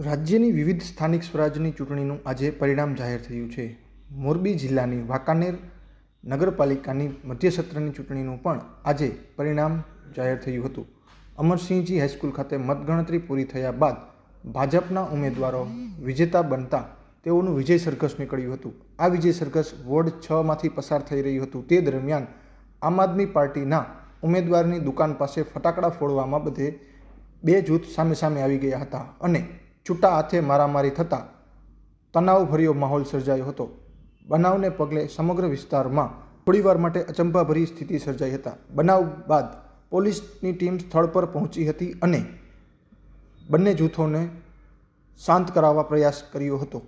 રાજ્યની વિવિધ સ્થાનિક સ્વરાજની ચૂંટણીનું આજે પરિણામ જાહેર થયું છે. મોરબી જિલ્લાની વાંકાનેર નગરપાલિકાની મધ્ય સત્રની ચૂંટણીનું પણ આજે પરિણામ જાહેર થયું હતું. અમરસિંહજી હાઈસ્કૂલ ખાતે મતગણતરી પૂરી થયા બાદ ભાજપના ઉમેદવારો વિજેતા બનતા તેઓનું વિજય સરઘસ નીકળ્યું હતું. આ વિજય સરઘસ વોર્ડ છમાંથી પસાર થઈ રહ્યું હતું. તે દરમિયાન આમ આદમી પાર્ટીના ઉમેદવારની દુકાન પાસે ફટાકડા ફોડવામાં બધે બે જૂથ સામે સામે આવી ગયા હતા અને છૂટા હાથે મારામારી થતાં તણાવભર્યો માહોલ સર્જાયો હતો. બનાવને પગલે સમગ્ર વિસ્તારમાં થોડીવાર માટે અચંબાભરી સ્થિતિ સર્જાઈ હતા. બનાવ બાદ પોલીસની ટીમ સ્થળ પર પહોંચી હતી અને બંને જૂથોને શાંત કરાવવા પ્રયાસ કર્યો હતો.